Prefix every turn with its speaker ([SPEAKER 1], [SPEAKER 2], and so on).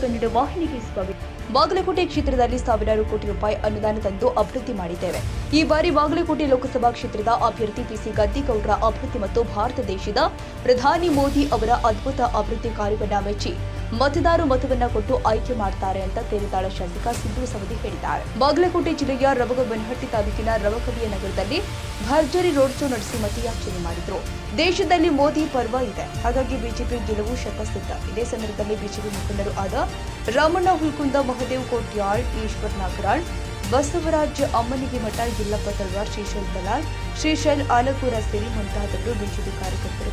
[SPEAKER 1] ಕನ್ನಡ ವಾಹಿನಿಗೆ ಸ್ವಾಗತ. ಬಾಗಲಕೋಟೆ ಕ್ಷೇತ್ರದಲ್ಲಿ ಸಾವಿರಾರು ಕೋಟಿ ರೂಪಾಯಿ ಅನುದಾನ ತಂದು ಅಭಿವೃದ್ಧಿ ಮಾಡಿದ್ದೇವೆ. ಈ ಬಾರಿ ಬಾಗಲಕೋಟೆ ಲೋಕಸಭಾ ಕ್ಷೇತ್ರದ ಅಭ್ಯರ್ಥಿ ಪಿಸಿ ಗದ್ದಿಗೌಡರ ಅಭಿವೃದ್ಧಿ ಮತ್ತು ಭಾರತ ದೇಶದ ಪ್ರಧಾನಿ ಮೋದಿ ಅವರ ಅದ್ಭುತ ಅಭಿವೃದ್ಧಿ ಕಾರ್ಯವನ್ನ ಮೆಚ್ಚಿ ಮತದಾರರು ಮತವನ್ನ ಕೊಟ್ಟು ಆಯ್ಕೆ ಮಾಡ್ತಾರೆ ಅಂತ ತೇರತಾಳ ಶಾಸಕ ಸಿದ್ದು ಸವದಿ ಹೇಳಿದ್ದಾರೆ. ಬಾಗಲಕೋಟೆ ಜಿಲ್ಲೆಯ ರವಗಬನಹಟ್ಟಿ ತಾಲೂಕಿನ ರವಕವಿಯ ನಗರದಲ್ಲಿ ಭರ್ಜರಿ ರೋಡ್ ಶೋ ನಡೆಸಿ ಮತಯಾಚನೆ ಮಾಡಿದ್ರು. ದೇಶದಲ್ಲಿ ಮೋದಿ ಪರ್ವ ಇದೆ. ಹಾಗಾಗಿ ಬಿಜೆಪಿ ಗೆಲುವು ಶತಸಿದ್ಧ. ಇದೇ ಸಂದರ್ಭದಲ್ಲಿ ಬಿಜೆಪಿ ಮುಖಂಡರು ಆದ ರಾಮಣ್ಣ ಹುಲ್ಕುಂದ ಮಹದೇವ್ ಕೋಟ್ಯಾಳ್, ಈಶ್ವರ್ ನಾಗರಾಳ್, ಬಸವರಾಜ್ ಅಮ್ಮನಿಗೆ ಮಠ, ಜಿಲ್ಲಾ ತಳವಾರ್ ಶ್ರೀಶೈಲ್ ಬಲಾಲ್ ಶ್ರೀಶೈಲ್ ಆಲಪುರ ಸೇರಿ ಮುಂತಾದವರು ಬಿಜೆಪಿ ಕಾರ್ಯಕರ್ತರು